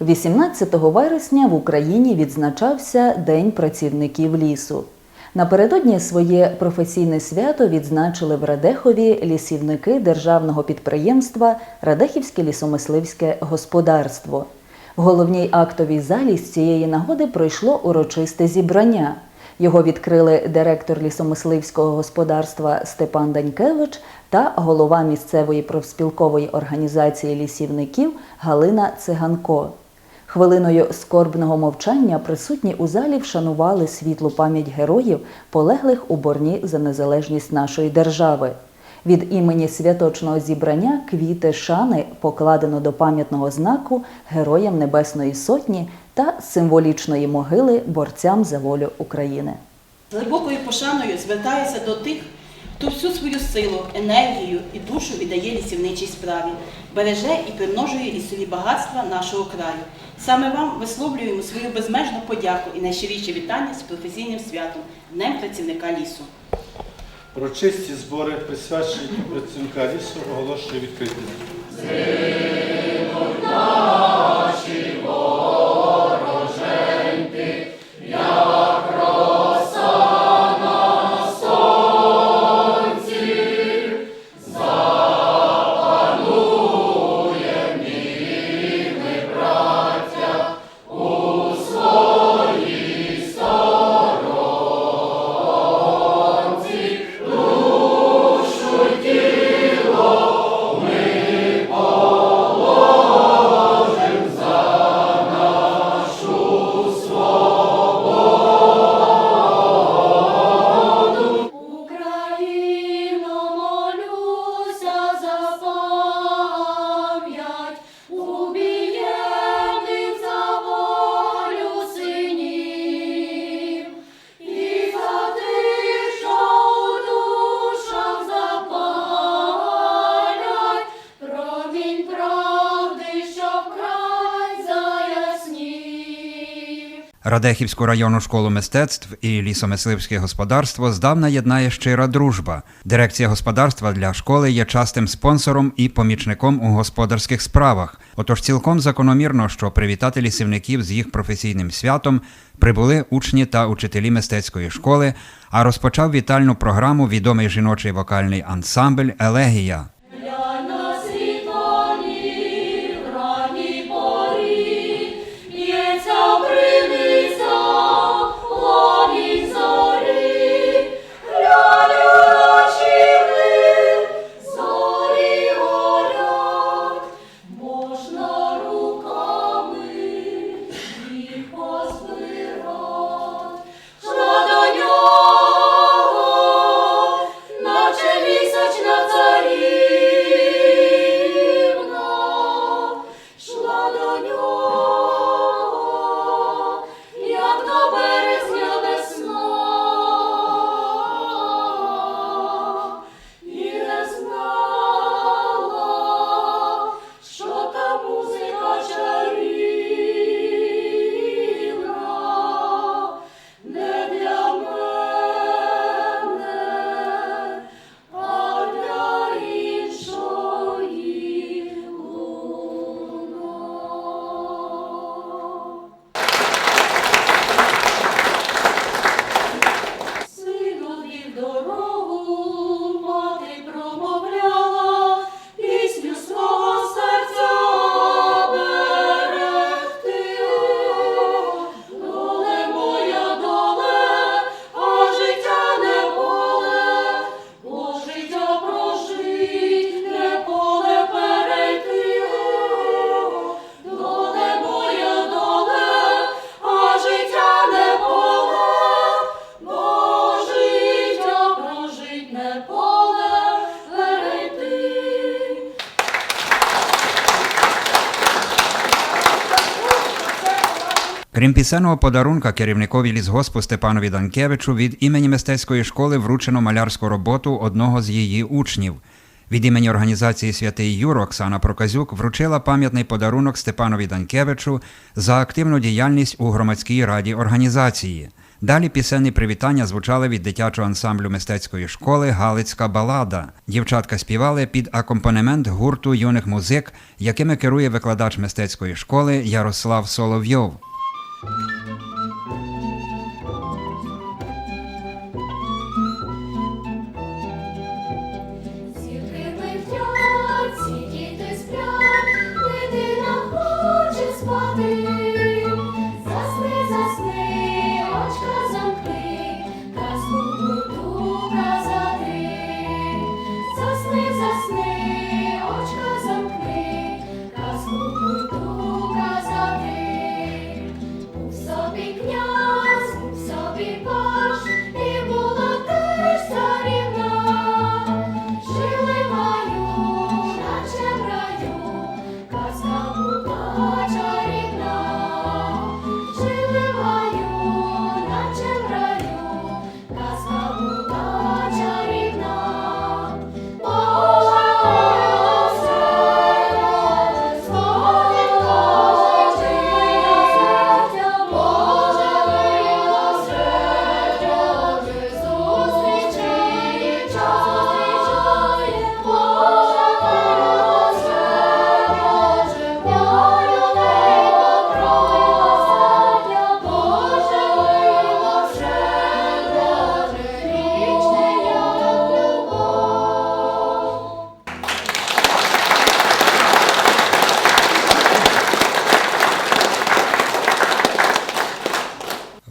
18 вересня в Україні відзначався День працівників лісу. Напередодні своє професійне свято відзначили в Радехові лісівники державного підприємства Радехівське лісомисливське господарство. В головній актовій залі з цієї нагоди пройшло урочисте зібрання. Його відкрили директор лісомисливського господарства Степан Данькевич та голова місцевої профспілкової організації лісівників Галина Циганко. Хвилиною скорбного мовчання присутні у залі вшанували світлу пам'ять героїв, полеглих у борні за незалежність нашої держави. Від імені святочного зібрання квіти шани покладено до пам'ятного знаку Героям Небесної Сотні та символічної могили борцям за волю України. З глибокою пошаною звертаюся до тих, хто всю свою силу, енергію і душу віддає лісівничій справі, береже і примножує лісові багатства нашого краю. Саме вам висловлюємо свою безмежну подяку і найщиріші вітання з професійним святом Днем працівника лісу. Урочисті збори, присвячені працівника лісу, оголошую відкритими. Радехівську районну школу мистецтв і лісомисливське господарство здавна єднає щира дружба. Дирекція господарства для школи є частим спонсором і помічником у господарських справах. Отож, цілком закономірно, що привітати лісівників з їх професійним святом прибули учні та учителі мистецької школи, а розпочав вітальну програму відомий жіночий вокальний ансамбль Елегія. Крім пісенного подарунка керівникові лісгоспу Степанові Данкевичу від імені мистецької школи вручено малярську роботу одного з її учнів. Від імені організації Святий Юр Оксана Проказюк вручила пам'ятний подарунок Степанові Данкевичу за активну діяльність у громадській раді організації. Далі пісенні привітання звучали від дитячого ансамблю мистецької школи Галицька балада. Дівчатка співали під акомпанемент гурту юних музик, якими керує викладач мистецької школи Ярослав Соловйов. Thank you.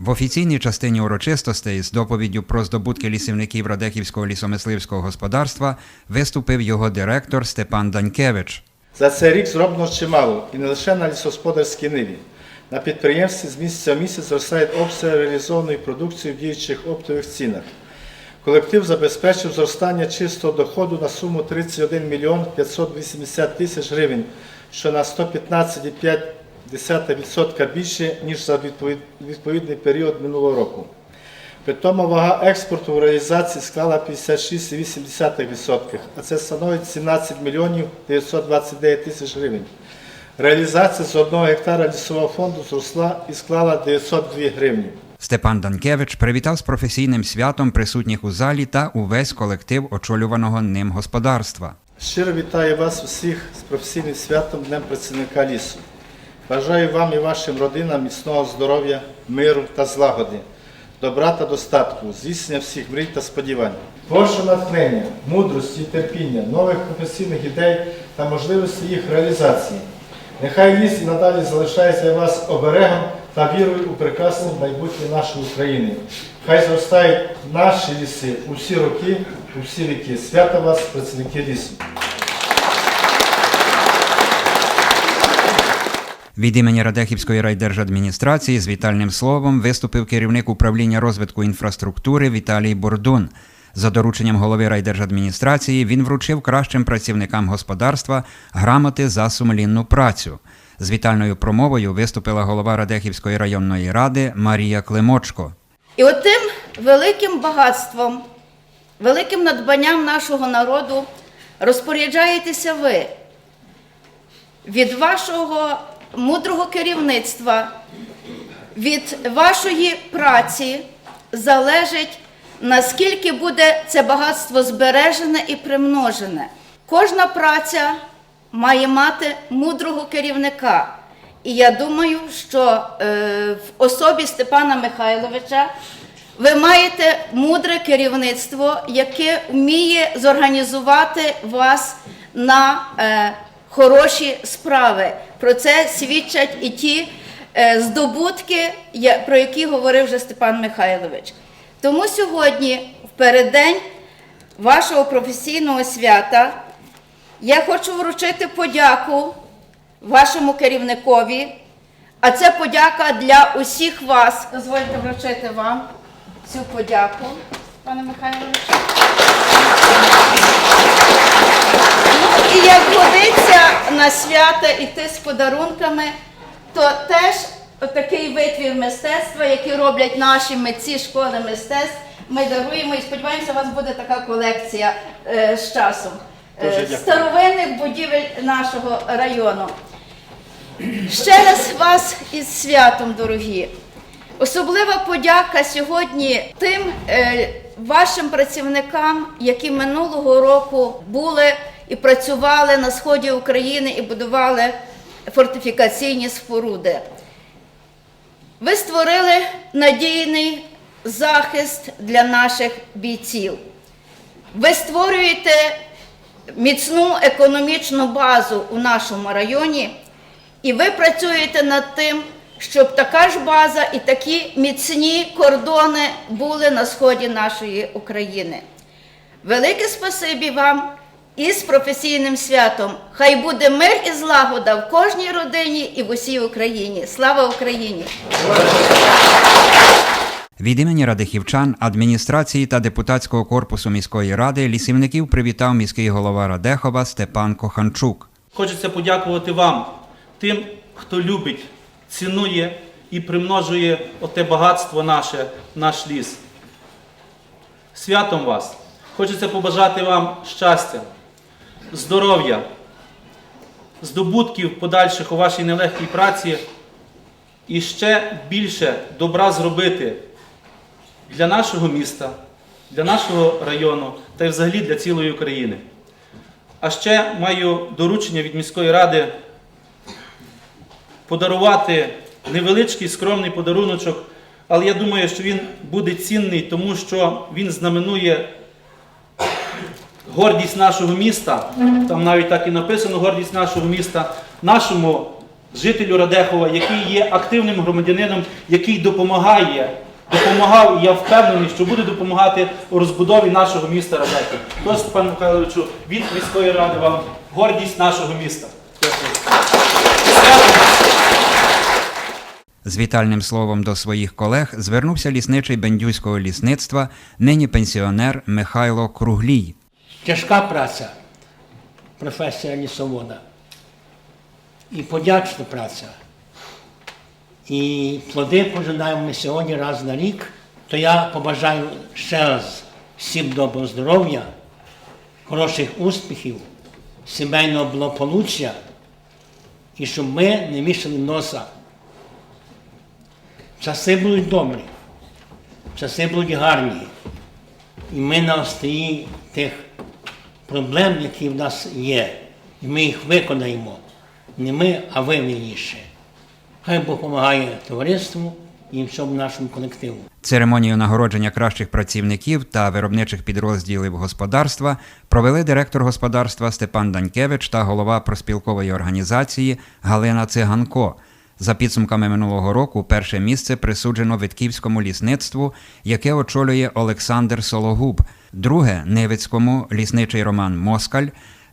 В офіційній частині урочистостей з доповіддю про здобутки лісівників Радехівського лісомисливського господарства виступив його директор Степан Данькевич. За цей рік зроблено чимало, і не лише на лісогосподарській ниві. На підприємстві з місяця в місяць зростають обсяги реалізованої продукції в діючих оптових цінах. Колектив забезпечив зростання чистого доходу на суму 31 мільйон 580 тисяч гривень, що на 115,5% більше, ніж за відповідний період минулого року. При тому вага експорту в реалізації склала 56,8%, а це становить 17 мільйонів 929 тисяч гривень. Реалізація з одного гектара лісового фонду зросла і склала 902 гривні. Степан Данкевич привітав з професійним святом присутніх у залі та увесь колектив очолюваного ним господарства. Щиро вітаю вас усіх з професійним святом Днем працівника лісу. Бажаю вам і вашим родинам міцного здоров'я, миру та злагоди, добра та достатку, здійснення всіх мрій та сподівань. Божого натхнення, мудрості і терпіння, нових професійних ідей та можливості їх реалізації. Нехай ліс і надалі залишається вас оберегом та вірою у прекрасне майбутнє нашої України. Хай зростають наші ліси у всі роки, у всі віки. Свято вас, працівники лісу! Від імені Радехівської райдержадміністрації з вітальним словом виступив керівник управління розвитку інфраструктури Віталій Бордун. За дорученням голови райдержадміністрації він вручив кращим працівникам господарства грамоти за сумлінну працю. З вітальною промовою виступила голова Радехівської районної ради Марія Климочко. І отим великим багатством, великим надбанням нашого народу розпоряджаєтеся ви. Від вашого мудрого керівництва, від вашої праці залежить, наскільки буде це багатство збережене і примножене. Кожна праця має мати мудрого керівника. І я думаю, що е, в особі Степана Михайловича ви маєте мудре керівництво, яке вміє зорганізувати вас на е, хороші справи. Про це свідчать і ті е, здобутки, про які говорив вже Степан Михайлович. Тому сьогодні, в переддень вашого професійного свята, я хочу вручити подяку вашому керівникові, а це подяка для усіх вас. Дозвольте вручити вам цю подяку, пане Михайловичу. І як годиться на свята іти з подарунками, то теж такий витвір мистецтва, який роблять наші митці школи мистецтв, ми даруємо і сподіваємося, у вас буде така колекція е, з часом. Е, старовинних будівель нашого району. Ще раз вас із святом, дорогі. Особлива подяка сьогодні тим е, вашим працівникам, які минулого року були і працювали на сході України і будували фортифікаційні споруди. Ви створили надійний захист для наших бійців. Ви створюєте міцну економічну базу у нашому районі, і ви працюєте над тим, щоб така ж база і такі міцні кордони були на сході нашої України. Велике спасибі вам і з професійним святом. Хай буде мир і злагода в кожній родині і в усій Україні. Слава Україні! Від імені радихівчан, адміністрації та депутатського корпусу міської ради лісівників привітав міський голова Радехова Степан Коханчук. Хочеться подякувати вам, тим, хто любить, цінує і примножує оте багатство наше, наш ліс. Святом вас! Хочеться побажати вам щастя, здоров'я, здобутків подальших у вашій нелегкій праці і ще більше добра зробити для нашого міста, для нашого району та й взагалі для цілої України. А ще маю доручення від міської ради подарувати невеличкий скромний подаруночок, але я думаю, що він буде цінний, тому що він знаменує гордість нашого міста. Там навіть так і написано гордість нашого міста, нашому жителю Радехова, який є активним громадянином, який допомагає. Допомагав, і я впевнений, що буде допомагати у розбудові нашого міста Радехів. Тож, пане Михайловичу, від міської ради вам гордість нашого міста. Дякую. З вітальним словом до своїх колег звернувся лісничий бендюського лісництва, нині пенсіонер Михайло Круглій. Тяжка праця, професія лісовода. І подячна праця. І плоди пожинаємо ми сьогодні раз на рік, то я побажаю ще раз всім доброго здоров'я, хороших успіхів, сімейного благополуччя, і щоб ми не мішали носа. Часи будуть добрі, часи будуть гарні. І ми на острії тих проблем, які в нас є. І ми їх виконаємо. Не ми, а ви вільніше. Хай Бог допомагає товариству і всьому нашому колективу. Церемонію нагородження кращих працівників та виробничих підрозділів господарства провели директор господарства Степан Данькевич та голова проспілкової організації Галина Циганко. За підсумками минулого року, перше місце присуджено Витківському лісництву, яке очолює Олександр Сологуб, друге Невицькому лісничий Роман Москаль,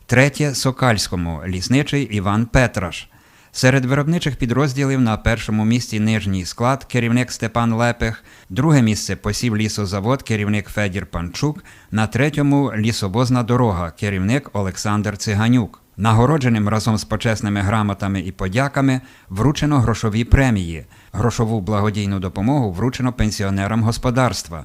третє Сокальському лісничий Іван Петраш. Серед виробничих підрозділів на першому місці нижній склад керівник Степан Лепех, друге місце посів лісозавод керівник Федір Панчук, на третьому лісовозна дорога керівник Олександр Циганюк. Нагородженим разом з почесними грамотами і подяками вручено грошові премії. Грошову благодійну допомогу вручено пенсіонерам господарства.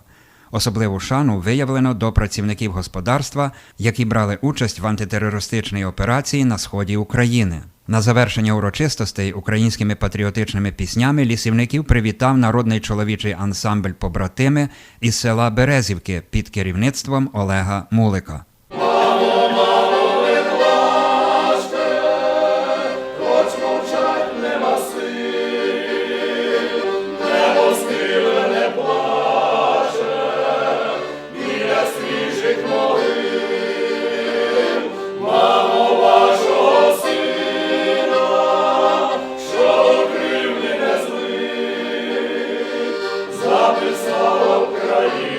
Особливу шану виявлено до працівників господарства, які брали участь в антитерористичній операції на сході України. На завершення урочистостей українськими патріотичними піснями лісівників привітав народний чоловічий ансамбль побратими із села Березівки під керівництвом Олега Мулика. Раз